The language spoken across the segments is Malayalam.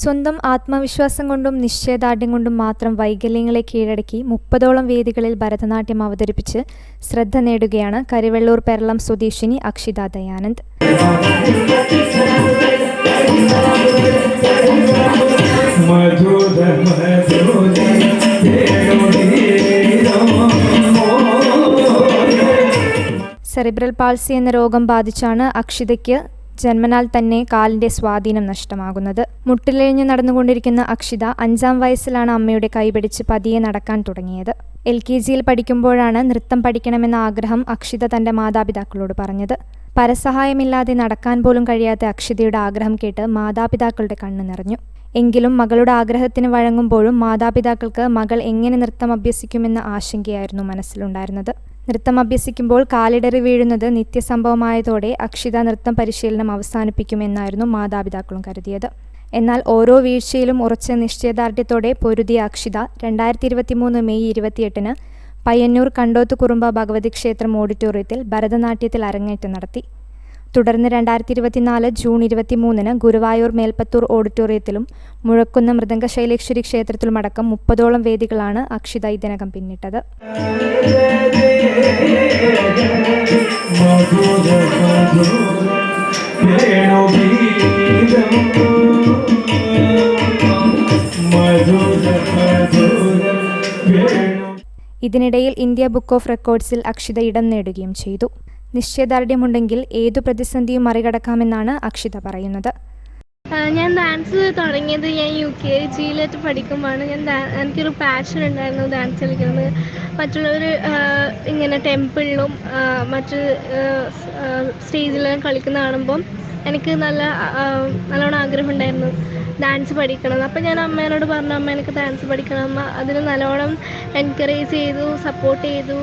സ്വന്തം ആത്മവിശ്വാസം കൊണ്ടും നിശ്ചയദാർഢ്യം കൊണ്ടും മാത്രം വൈകല്യങ്ങളെ കീഴടക്കി മുപ്പതോളം വേദികളിൽ ഭരതനാട്യം അവതരിപ്പിച്ച് ശ്രദ്ധ നേടുകയാണ് കരിവെള്ളൂർ പെരളം സ്വദേശിനി അക്ഷിത ദയാനന്ദ്. സെറിബ്രൽ പാൾസി എന്ന രോഗം ബാധിച്ചാണ് അക്ഷിതയ്ക്ക് ജന്മനാൽ തന്നെ കാലിന്റെ സ്വാധീനം നഷ്ടമാകുന്നത്. മുട്ടിലിഴഞ്ഞു നടന്നുകൊണ്ടിരിക്കുന്ന അക്ഷിത അഞ്ചാം വയസ്സിലാണ് അമ്മയുടെ കൈപിടിച്ച് പതിയെ നടക്കാൻ തുടങ്ങിയത്. എൽ കെ ജിയിൽ പഠിക്കുമ്പോഴാണ് നൃത്തം പഠിക്കണമെന്ന ആഗ്രഹം അക്ഷിത തന്റെ മാതാപിതാക്കളോട് പറഞ്ഞത്. പരസഹായമില്ലാതെ നടക്കാൻ പോലും കഴിയാത്ത അക്ഷിതയുടെ ആഗ്രഹം കേട്ട് മാതാപിതാക്കളുടെ കണ്ണു നിറഞ്ഞു. എങ്കിലും മകളുടെ ആഗ്രഹത്തിന് വഴങ്ങുമ്പോഴും മാതാപിതാക്കൾക്ക് മകൾ എങ്ങനെ നൃത്തം അഭ്യസിക്കുമെന്ന ആശങ്കയായിരുന്നു മനസ്സിലുണ്ടായിരുന്നത്. നൃത്തം അഭ്യസിക്കുമ്പോൾ കാലിടറി വീഴുന്നത് നിത്യസംഭവമായതോടെ അക്ഷിത നൃത്തം പരിശീലനം അവസാനിപ്പിക്കുമെന്നായിരുന്നു മാതാപിതാക്കളും കരുതിയത്. എന്നാൽ ഓരോ വീഴ്ചയിലും ഉറച്ച നിശ്ചയദാർഢ്യത്തോടെ പൊരുതിയ അക്ഷിത രണ്ടായിരത്തി ഇരുപത്തി മൂന്ന് മെയ് ഇരുപത്തിയെട്ടിന് പയ്യന്നൂർ കണ്ടോത്ത് കുറുമ്പ ഭഗവതി ക്ഷേത്രം ഓഡിറ്റോറിയത്തിൽ ഭരതനാട്യത്തിൽ അരങ്ങേറ്റം നടത്തി. തുടർന്ന് രണ്ടായിരത്തി ഇരുപത്തിനാല് ജൂൺ ഇരുപത്തിമൂന്നിന് ഗുരുവായൂർ മേൽപ്പത്തൂർ ഓഡിറ്റോറിയത്തിലും മുഴക്കുന്ന മൃദംഗശൈലേശ്വരി ക്ഷേത്രത്തിലുമടക്കം മുപ്പതോളം വേദികളാണ് അക്ഷിത ഇതിനകം പിന്നിട്ടത്. ഇതിനിടയിൽ ഇന്ത്യ ബുക്ക് ഓഫ് റെക്കോർഡ്സിൽ അക്ഷിത ഇടം നേടുകയും ചെയ്തു. നിശ്ചയദാർഢ്യമുണ്ടെങ്കിൽ ഏതു പ്രതിസന്ധിയും മറികടക്കാമെന്നാണ് അക്ഷിത പറയുന്നത്. ഞാൻ ഡാൻസ് തുടങ്ങിയത് ഞാൻ യു കെ ജിയിലായിട്ട് പഠിക്കുമ്പോഴാണ്. ഞാൻ എനിക്കൊരു പാഷൻ ഉണ്ടായിരുന്നു ഡാൻസ് കളിക്കുന്നത്. മറ്റുള്ളവർ ഇങ്ങനെ ടെമ്പിളിലും മറ്റ് സ്റ്റേജിലും കളിക്കുന്ന കാണുമ്പം എനിക്ക് നല്ല നല്ലോണം ആഗ്രഹം ഉണ്ടായിരുന്നു ഡാൻസ് പഠിക്കണം അപ്പം ഞാൻ അമ്മേനോട് പറഞ്ഞു അമ്മ എനിക്ക് ഡാൻസ് പഠിക്കണം. അമ്മ അതിന് നല്ലോണം എൻകറേജ് ചെയ്തു സപ്പോർട്ട് ചെയ്തു.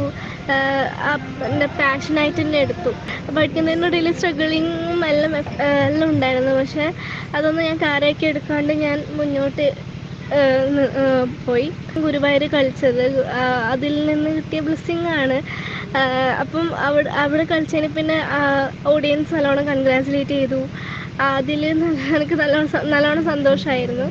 എന്റെ പാഷനായിട്ട് തന്നെ എടുത്തു. പഠിക്കുന്നതിനിടയിൽ സ്ട്രഗിളിങ്ങും എല്ലാം എല്ലാം ഉണ്ടായിരുന്നു. പക്ഷേ അതൊന്നും ഞാൻ കാര്യമാക്കി എടുക്കാണ്ട് ഞാൻ മുന്നോട്ട് പോയി. ഗുരുവായൂർ കളിച്ചത്. അതിൽ നിന്ന് കിട്ടിയ ബ്ലെസ്സിങ് ആണ്. അപ്പം അവിടെ അവിടെ കളിച്ചതിന് പിന്നെ ഓഡിയൻസ് നല്ലോണം കൺഗ്രാജുലേറ്റ് ചെയ്തു. അതിൽ എനിക്ക് നല്ലോണം നല്ലോണം സന്തോഷമായിരുന്നു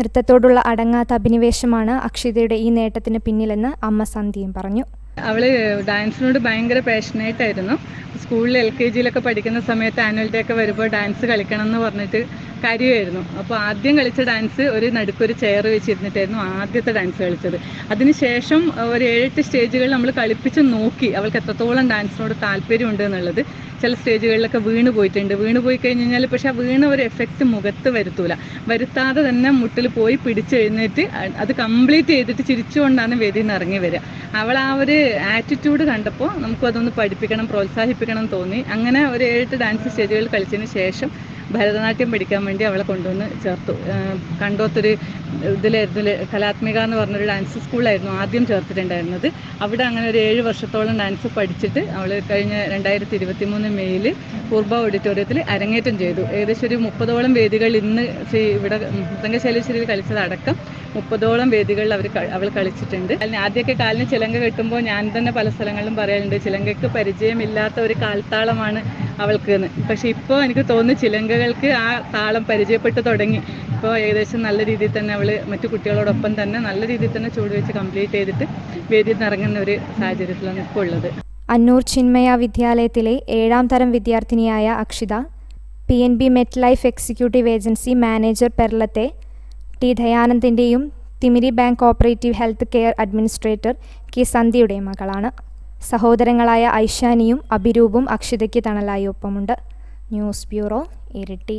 നൃത്തത്തോടുള്ള അടങ്ങാത്ത അഭിനിവേശമാണ് അക്ഷിതയുടെ ഈ നേട്ടത്തിന് പിന്നിലെന്ന് അമ്മ സന്ധ്യയും പറഞ്ഞു. അവൾ ഡാൻസിനോട് ഭയങ്കര പാഷനേറ്റ് ആയിരുന്നു. സ്കൂളിൽ എൽ കെ ജിയിലൊക്കെ പഠിക്കുന്ന സമയത്ത് ആനുവൽ ഡേ ഒക്കെ വരുമ്പോൾ ഡാൻസ് കളിക്കണം എന്ന് പറഞ്ഞിട്ട് കാര്യമായിരുന്നു അപ്പോൾ ആദ്യം കളിച്ച ഡാൻസ് ഒരു നടുക്കൊരു ചെയർ വെച്ചിരുന്നിട്ടായിരുന്നു ആദ്യത്തെ ഡാൻസ് കളിച്ചത്. അതിനുശേഷം ഒരു ഏഴെട്ട് സ്റ്റേജുകൾ നമ്മൾ കളിപ്പിച്ച് നോക്കി അവൾക്ക് എത്രത്തോളം ഡാൻസിനോട് താല്പര്യമുണ്ട് എന്നുള്ളത്. ചില സ്റ്റേജുകളിലൊക്കെ വീണ് പോയിട്ടുണ്ട്. വീണ് പോയി കഴിഞ്ഞ് കഴിഞ്ഞാൽ പക്ഷെ ആ വീണ ഒരു എഫക്റ്റ് മുഖത്ത് വരുത്തൂല. വരുത്താതെ തന്നെ മുട്ടിൽ പോയി പിടിച്ചെഴുന്നേറ്റ് അത് കംപ്ലീറ്റ് ചെയ്തിട്ട് ചിരിച്ചുകൊണ്ടാണ് വേദിയിൽ നിന്ന് ഇറങ്ങി വരിക. അവൾ ആ ഒരു ആറ്റിറ്റ്യൂഡ് കണ്ടപ്പോൾ നമുക്ക് അതൊന്ന് പഠിപ്പിക്കണം പ്രോത്സാഹിപ്പിക്കണം തോന്നി. അങ്ങനെ ഒരു ഏഴെട്ട് ഡാൻസ് സ്റ്റേജുകൾ കളിച്ചതിന് ശേഷം ഭരതനാട്യം പഠിക്കാൻ വേണ്ടി അവളെ കൊണ്ടുവന്ന് ചേർത്തു. കണ്ടോത്തൊരു ഇതിലായിരുന്നു കലാത്മിക എന്ന് പറഞ്ഞൊരു ഡാൻസ് സ്കൂളായിരുന്നു ആദ്യം ചേർത്തിട്ടുണ്ടായിരുന്നത്. അവിടെ അങ്ങനെ ഒരു ഏഴ് വർഷത്തോളം ഡാൻസ് പഠിച്ചിട്ട് അവൾ കഴിഞ്ഞ രണ്ടായിരത്തി ഇരുപത്തി മൂന്ന് മെയ്യിൽ പൂർബ ഓഡിറ്റോറിയത്തിൽ അരങ്ങേറ്റം ചെയ്തു. ഏകദേശം ഒരു മുപ്പതോളം വേദികൾ ഇന്ന് ഇവിടെ മൃദംഗശൈലേശ്വരിയിൽ കളിച്ചതടക്കം മുപ്പതോളം വേദികളിൽ അവർ അവൾ കളിച്ചിട്ടുണ്ട്. അതിന് ആദ്യമൊക്കെ കാലിന് ചിലങ്ക കെട്ടുമ്പോൾ ഞാൻ തന്നെ പല സ്ഥലങ്ങളിലും പറയാറുണ്ട് ചിലങ്കയ്ക്ക് പരിചയമില്ലാത്ത ഒരു കാൽത്താളമാണ് അവൾക്ക് എന്ന് പക്ഷെ ഇപ്പോൾ എനിക്ക് തോന്നുന്നു ചിലങ്കകൾക്ക് ആ താളം പരിചയപ്പെട്ടു തുടങ്ങി. ഇപ്പോൾ ഏകദേശം നല്ല രീതിയിൽ തന്നെ അവൾ മറ്റു കുട്ടികളോടൊപ്പം തന്നെ നല്ല രീതിയിൽ തന്നെ ചൂട് വെച്ച് കംപ്ലീറ്റ് ചെയ്തിട്ട് വേദിയിൽ ഇറങ്ങുന്ന ഒരു സാഹചര്യത്തിലാണ് ഇപ്പോൾ ഉള്ളത്. അന്നൂർ ചിന്മയ വിദ്യാലയത്തിലെ ഏഴാം തരം വിദ്യാർത്ഥിനിയായ Akshita P N B MetLife executive agency manager പെർലത്തെ T ദയാനന്ദിന്റെയും Thimiri bank cooperative health care administrator K സന്ധ്യയുടെയും മകളാണ്. സഹോദരങ്ങളായ ഐഷാനിയും അഭിരൂപും അക്ഷിതയ്ക്ക് തണലായി ഒപ്പമുണ്ട്. News bureau Iritty.